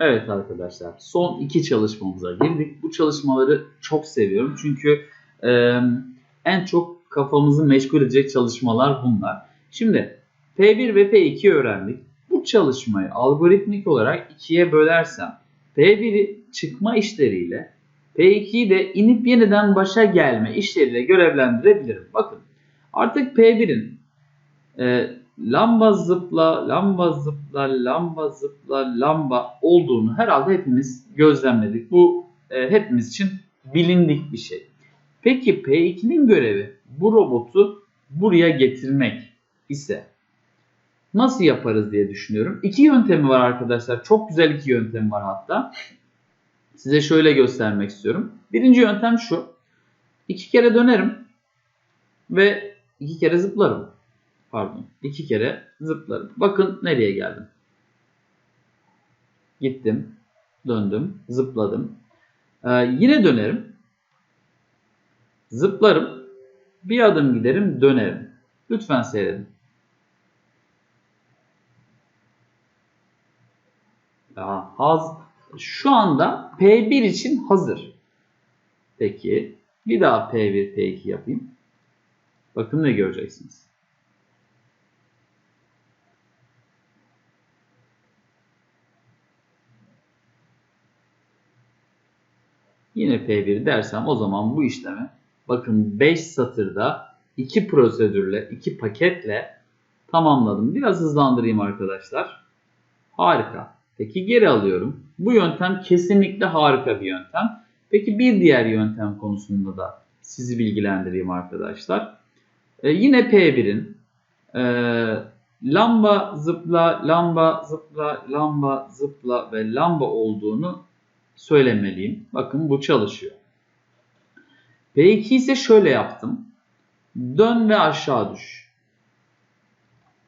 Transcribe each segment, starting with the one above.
Evet arkadaşlar son iki çalışmamıza girdik. Bu çalışmaları çok seviyorum çünkü e, en çok kafamızı meşgul edecek çalışmalar bunlar. Şimdi P1 ve P2'yi öğrendik. Bu çalışmayı algoritmik olarak ikiye bölersem P1'i çıkma işleriyle P2'yi de inip yeniden başa gelme işleriyle görevlendirebilirim. Bakın artık P1'in e, lamba zıpla, lamba zıpla, lamba zıpla, lamba olduğunu herhalde hepimiz gözlemledik. Bu e, hepimiz için bilindik bir şey. Peki P2'nin görevi bu robotu buraya getirmek ise nasıl yaparız diye düşünüyorum. İki yöntemi var arkadaşlar. Çok güzel iki yöntemi var hatta. Size şöyle göstermek istiyorum. Birinci yöntem şu. İki kere dönerim ve iki kere zıplarım. Pardon. iki kere zıplarım. Bakın nereye geldim. Gittim. Döndüm. Zıpladım. Ee, yine dönerim. Zıplarım. Bir adım giderim. Dönerim. Lütfen seyredin. Ya, haz, şu anda P1 için hazır. Peki. Bir daha P1, P2 yapayım. Bakın ne göreceksiniz. Yine P1 dersem o zaman bu işlemi bakın 5 satırda 2 prosedürle, 2 paketle tamamladım. Biraz hızlandırayım arkadaşlar. Harika. Peki geri alıyorum. Bu yöntem kesinlikle harika bir yöntem. Peki bir diğer yöntem konusunda da sizi bilgilendireyim arkadaşlar. Ee, yine P1'in e, lamba zıpla, lamba zıpla, lamba zıpla ve lamba olduğunu söylemeliyim. Bakın bu çalışıyor. P2 ise şöyle yaptım. Dön ve aşağı düş.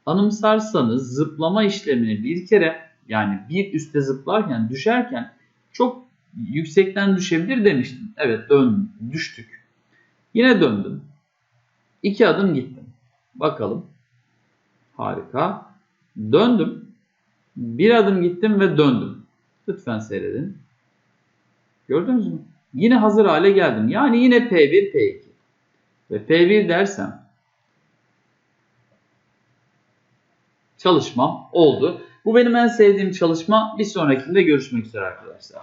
Anımsarsanız zıplama işlemini bir kere yani bir üste zıplarken düşerken çok yüksekten düşebilir demiştim. Evet dön düştük. Yine döndüm. İki adım gittim. Bakalım. Harika. Döndüm. Bir adım gittim ve döndüm. Lütfen seyredin. Gördünüz mü? Yine hazır hale geldim. Yani yine P1, P2. Ve P1 dersem çalışmam oldu. Bu benim en sevdiğim çalışma. Bir sonrakinde görüşmek üzere arkadaşlar.